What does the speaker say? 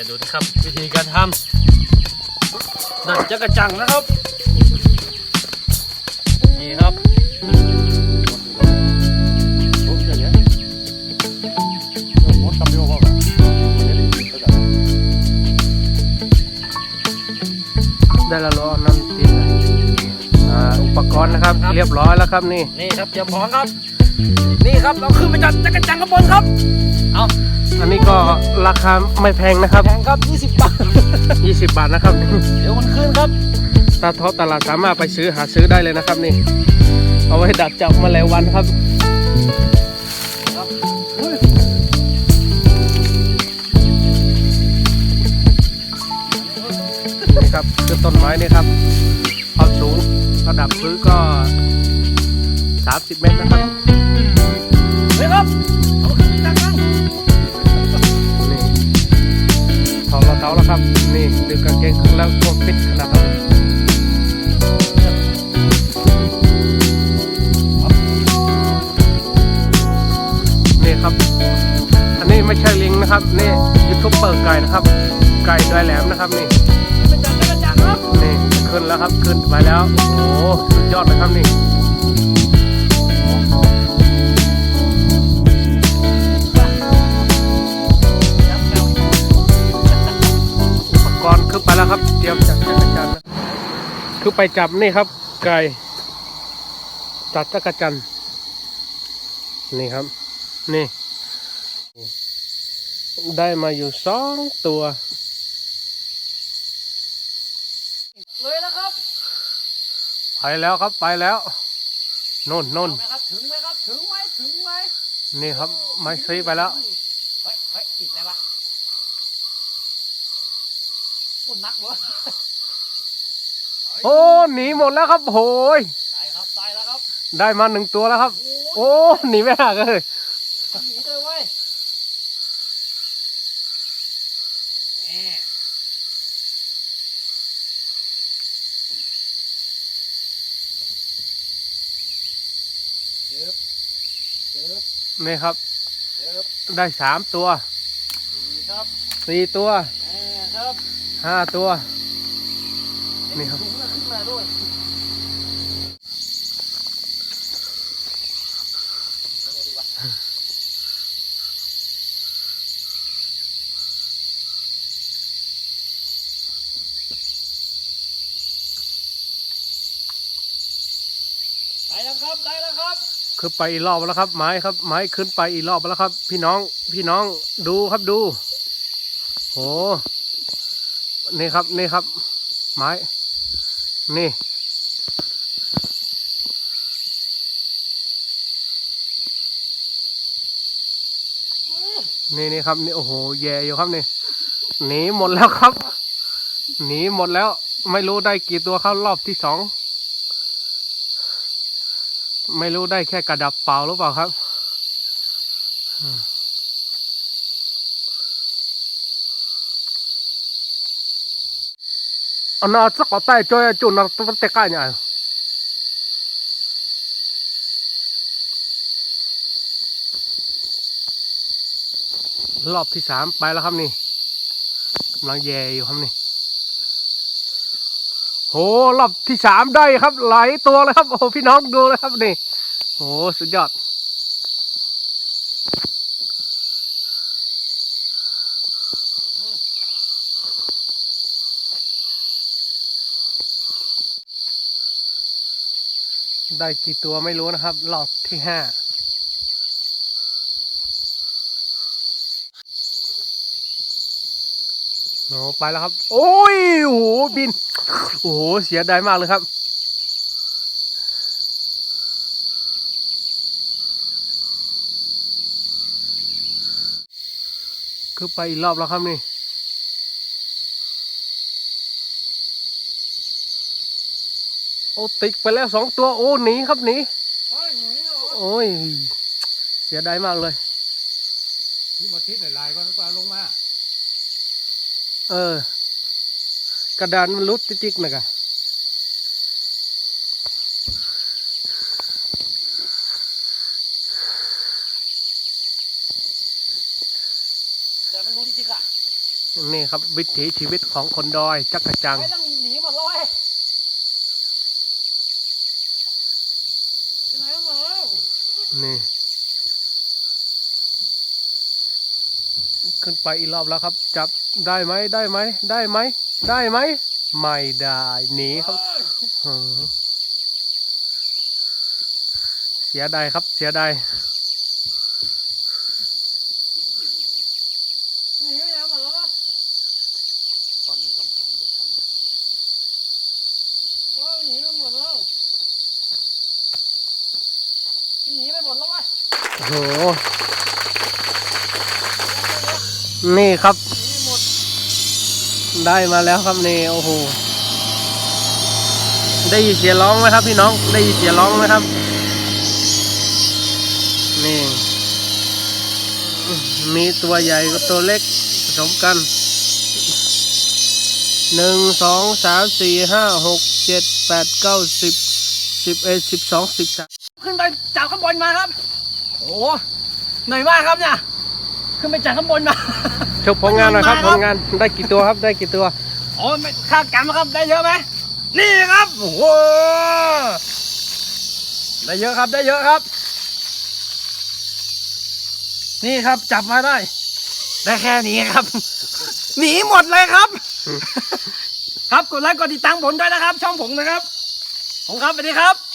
ยวดูนะครับวิธีการทำดัดจักรจังนะครับ นี่ครับได้และล้อนั่นตีนเลยอ่าอุปกรณ์นะครับ เรียบร้อยแล้วครับนี่ นี่ครับเตรียมพร้อมครับ นี่ครับเราขึ้นไปจัดจักรจังข้างบนครับ เอา อันนี้ก็ราคาไม่แพงนะครับ แพงครับ 20 บาท 20 บาทนะครับ เดี๋ยวมันขึ้นครับตาท็อปตลาดสามารถไปซื้อหาซื้อได้เลยนะครับนี่ เอาไว้ดักจับแมลงวันครับนี่ครับคือต้นไม้นี่ครับความสูงระดับพื้นก็ 30 เมตรนะครับเฮ้ยครับ แล้วครับ นี่ดึงกางเกงขึ้นแล้วก็ฟิตขนาดครับนี่ครับ อันนี้ไม่ใช่ลิงนะครับ นี่ยูทูบเปิดไก่นะครับ ไก่ดอยแหลมนะครับนี่ไปจัดจักรจังครับนี่ขึ้นแล้วครับขึ้นไปแล้ว โอ้โหสุดยอดเลยครับนี่ ไปจับนี่ครับ ไก่จับจักรจันทร์นี่ครับ นี่ ได้มาอยู่สองตัวเลยแล้วครับ ไปแล้วครับไปแล้วโน่นโน่นเอาไหมครับถึงไหมครับถึงไหมถึงไหมนี่ครับไม้ซีไปแล้วเฮ้ยเฮ้ยติดอะไรวะปุ่นนักเวะ โอ้หนีหมดแล้วครับโหยได้ครับได้แล้วครับได้มาหนึ่งตัวแล้วครับ โอ้โอ้หนีไม่หักเลยยหนีเลยเว้ยแหมเจิบเจิบนี่ครับเจิบได้สามตัวดีครับสี่ตัวแหมครับห้าตัว นี่ครับ ถุงน่ะขึ้นมาด้วยได้แล้วครับได้แล้วครับขึ้นไปอีกรอบแล้วครับ ไม้ครับ ไม้ขึ้นไปอีกรอบแล้วครับ พี่น้องพี่น้องดูครับดู โห นี่ครับนี่ครับ ไม้ นี่นี่นี่ครับนี่โอ้โหแย่อยู่ครับนี่หนีหมดแล้วครับหนีหมดแล้ว ไม่รู้ได้กี่ตัวเข้ารอบที่สองไม่รู้ได้แค่กระดับเปล่าหรือเปล่าครับ อันนั้นสักแต่จอยจุนนั้นตั้งแต่กล้เนี่ยรอบที่สามไปแล้วครับนี่กำลังแย่อยู่ครับนี่โหรอบที่สามได้ครับ หลายตัวเลยครับ โอ้พี่น้องดูเลยครับนี่โหสุดยอด ได้กี่ตัวไม่รู้นะครับ รอบที่ห้าโอ้ไปแล้วครับ โอ้ยโหบิน โอ้โห เสียดายมากเลยครับ คือไปอีกรอบแล้วครับนี่ อ้ติดไปแล้วสองตัวโอ้หนีครับหนีเฮ้ยหนีเหรอโอ้ยเสียดายมากเลยพี่มาทิศหลายๆก็ปลาลงมา เออ กระดานมันรุดจิกๆนะกะแต่มันรู้จริงๆอะนี่ครับวิถีชีวิตของคนดอย จักรจังไม่ต้องหนีหมดเลยไปไหนกันหมดแล้ว นี่ ขึ้นไปอีกรอบแล้วครับ จับได้ไหมได้ไหมได้ไหมได้ไหมไม่ได้หนีครับหือเสียดายครับ เสียดาย หนีไปไหนหมดแล้ววะโอ้ยหนีไปหมดแล้วหนีไปหมดแล้ววะ โห นี่ครับ ได้มาแล้วครับนี่โอ้โห ได้ยินเสียงร้องไหมครับพี่น้อง ได้ยินเสียงร้องไหมครับ นี่ มีตัวใหญ่กับตัวเล็กผสมกันหนึ่งสองสามสี่ห้าหกเจ็ดแปดเก้าสิบสิบเอ็ดสิบสองสิบสามขึ้นไปจากข้างบนมาครับ โอ้โหเหนื่อยมากครับเนี่ยขึ้นไปจากข้างบนมา โชว์ผลงานหน่อยครับมาคผรับลงานได้กี่ตัวครับได้กี่ตัวโอ้ยไม่คาดกันนะครับได้เยอะไหมนี่ครับโอ้โหได้เยอะครับได้เยอะครับ นี่ครับจับมาได้ ได้แค่นี้ครับ หนีหมดเลยครับอืมครับกดไลค์กดติดตามผมด้วยนะครับ ช่องผมนะครับผมครับสวัสดีครับ